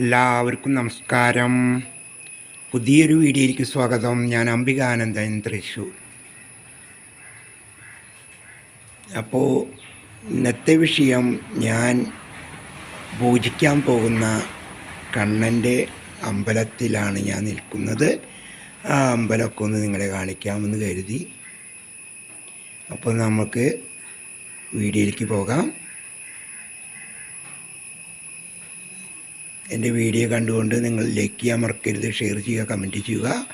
എല്ലാവർക്കും നമസ്കാരം. പുതിയൊരു വീഡിയോയിലേക്ക് സ്വാഗതം. ഞാൻ അംബികാനന്ദൻ തൃശ്ശൂർ. അപ്പോൾ ഇന്നത്തെ വിഷയം ഞാൻ പൂജിക്കാൻ പോകുന്ന കണ്ണന്റെ അമ്പലത്തിലാണ് ഞാൻ നിൽക്കുന്നത്. ആ അമ്പലമൊക്കെ ഒന്ന് നിങ്ങളെ കാണിക്കാമെന്ന് കരുതി. അപ്പോൾ നമുക്ക് വീഡിയോയിലേക്ക് പോകാം. എന്റെ വീഡിയോ കണ്ടുകൊണ്ട് നിങ്ങൾ ലൈക്ക് ചെയ്യാൻ മറക്കരുത് ഷെയർ ചെയ്യുക കമന്റ് ചെയ്യുക.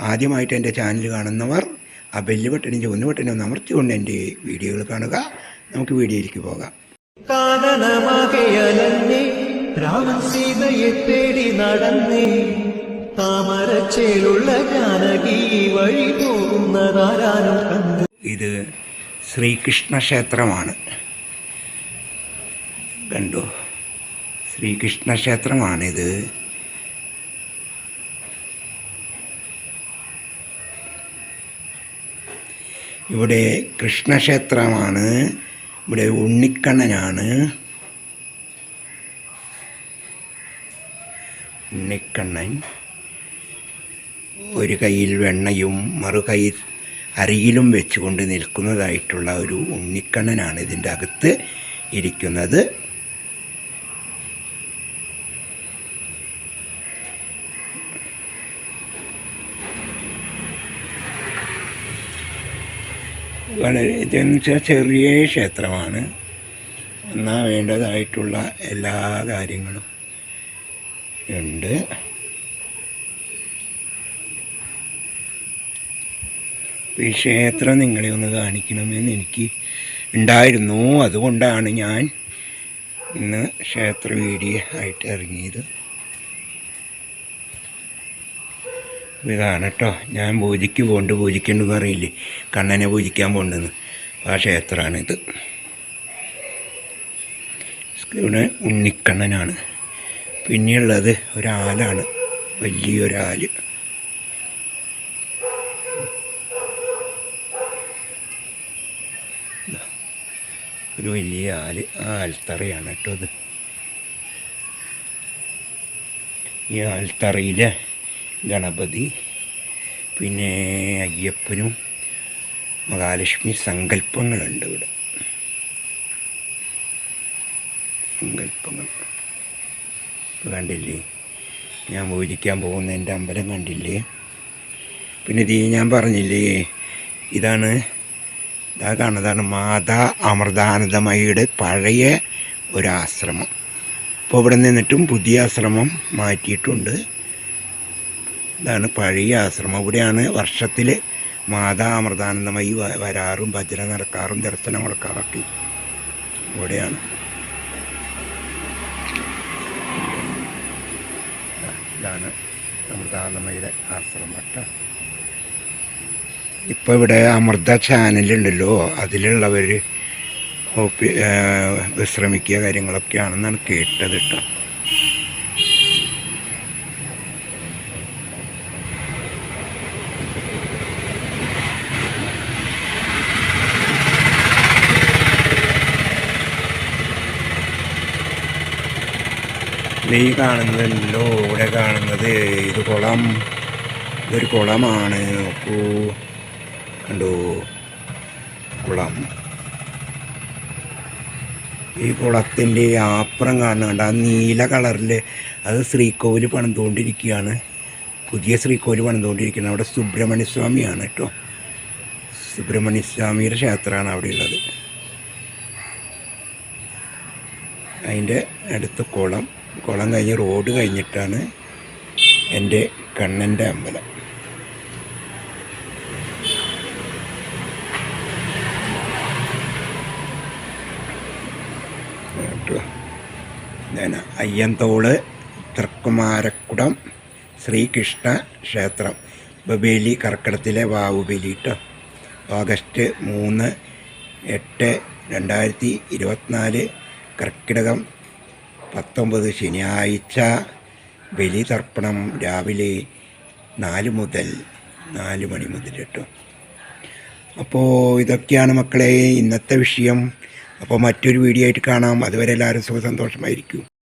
ആദ്യമായിട്ട് എന്റെ ചാനൽ കാണുന്നവർ ആ ബെല്ല് ബട്ടനും ചുവന്ന ബട്ടനും ഒന്ന് അമർത്തിക്കൊണ്ട് എന്റെ വീഡിയോകൾ കാണുക. നമുക്ക് വീഡിയോയിലേക്ക് പോകാം. കാനനമാകയലന്നേ രാമൻ സീതയെ തേടി നടന്നേ താമരച്ചേലുള്ള ജാനകി വഴി പോകുന്നതാരാനും കണ്ടു. ഇത് ശ്രീകൃഷ്ണ ക്ഷേത്രമാണ്. കണ്ടു? ശ്രീകൃഷ്ണ ക്ഷേത്രമാണിത് ഇവിടെ കൃഷ്ണക്ഷേത്രമാണ് ഇവിടെ ഉണ്ണിക്കണ്ണനാണ്. ഉണ്ണിക്കണ്ണൻ ഒരു കയ്യിൽ വെണ്ണയും മറു കൈ അരിയിലും വെച്ചുകൊണ്ട് നിൽക്കുന്നതായിട്ടുള്ള ഒരു ഉണ്ണിക്കണ്ണനാണ് ഇതിന്റെ അകത്ത് ഇരിക്കുന്നത്. വളരെ ഇതെന്നുവെച്ചാൽ ചെറിയ ക്ഷേത്രമാണ്. എന്നാൽ വേണ്ടതായിട്ടുള്ള എല്ലാ കാര്യങ്ങളും ഉണ്ട്. ഈ ക്ഷേത്രം നിങ്ങളെ ഒന്ന് കാണിക്കണമെന്ന് എനിക്ക് ഉണ്ടായിരുന്നു. അതുകൊണ്ടാണ് ഞാൻ ഇന്ന് ക്ഷേത്ര വീഡിയോ ആയിട്ട് ഇറങ്ങിയത്. ഇതാണ് കേട്ടോ. ഞാൻ പൂജയ്ക്ക് പോകണ്ട് പൂജിക്കേണ്ടെന്ന് അറിയില്ലേ? കണ്ണനെ പൂജിക്കാൻ പോകണ്ടെന്ന് ആ ക്ഷേത്രമാണിത് ഇവിടെ ഉണ്ണിക്കണ്ണനാണ്. പിന്നെയുള്ളത് ഒരാലാണ്. വലിയൊരാൽ. ഒരു വലിയ ആൽ ആ ആൽത്തറയാണ് കേട്ടോ അത് ഈ ആൽത്തറയിലെ ഗണപതി പിന്നെ അയ്യപ്പനും മഹാലക്ഷ്മി സങ്കല്പങ്ങളുണ്ട് ഇവിടെ. സങ്കല്പങ്ങൾ. കണ്ടില്ലേ? ഞാൻ പൂജിക്കാൻ പോകുന്ന എന്റെ അമ്പലം കണ്ടില്ലേ? പിന്നെ ഇത് ഞാൻ പറഞ്ഞില്ലേ? ഇതാണ് ഇതാ കാണുന്നതാണ് മാതാ അമൃതാനന്ദമയുടെ പഴയ ഒരാശ്രമം. ഇപ്പോൾ ഇവിടെ നിന്നിട്ടും പുതിയ ആശ്രമം മാറ്റിയിട്ടുണ്ട്. ഇതാണ് പഴയ ആശ്രമം. ഇവിടെയാണ് വർഷത്തിൽ മാതാ അമൃതാനന്ദമായി വരാറും ഭജന നടക്കാറും ദർശനം കൊടുക്കാറൊക്കെ. ഇവിടെയാണ്. ഇതാണ് അമൃതാനന്ദമയുടെ ആശ്രമം. കേട്ടോ ഇപ്പോൾ ഇവിടെ അമൃത ചാനലുണ്ടല്ലോ. അതിലുള്ളവർ വിശ്രമിക്കുക കാര്യങ്ങളൊക്കെയാണെന്നാണ് കേട്ടത് കേട്ടോ. ഈ കാണുന്നതല്ലോ ഇവിടെ കാണുന്നത് ഇത് കുളം? ഇതൊരു കുളമാണ് നോക്കൂ. കണ്ടോ? കുളം. ഈ കുളത്തിന്റെ ആപ്പുറം കാണുന്നുണ്ട് ആ നീല കളറിൽ അത് ശ്രീകോവിൽ പണിതുകൊണ്ടിരിക്കുകയാണ്. പുതിയ ശ്രീകോവിൽ പണിതുകൊണ്ടിരിക്കുന്നത്. അവിടെ സുബ്രഹ്മണ്യ സ്വാമിയാണ് കേട്ടോ. സുബ്രഹ്മണ്യ സ്വാമിയുടെ ക്ഷേത്രമാണ് അവിടെ ഉള്ളത്. അതിന്റെ അടുത്ത് കുളം. കുളം കഴിഞ്ഞ് റോഡ് കഴിഞ്ഞിട്ടാണ് എന്റെ കണ്ണന്റെ അമ്പലം. ഞാൻ അയ്യന്തോൾ തൃക്കുമാരക്കുടം ശ്രീകൃഷ്ണ ക്ഷേത്രം. ബബേലി കർക്കിടത്തിലെ വാവുബലി കേട്ടോ ഓഗസ്റ്റ് മൂന്ന് എട്ട് രണ്ടായിരത്തി ഇരുപത്തിനാല് കർക്കിടകം പത്തൊമ്പത് ശനിയാഴ്ച ബലിതർപ്പണം രാവിലെ നാല് മുതൽ നാല് മണി മുതൽ കേട്ടോ. അപ്പോൾ ഇതൊക്കെയാണ് മക്കളെ ഇന്നത്തെ വിഷയം. അപ്പോൾ മറ്റൊരു വീഡിയോ ആയിട്ട് കാണാം. അതുവരെ എല്ലാവരും സുഖസന്തോഷമായിരിക്കും.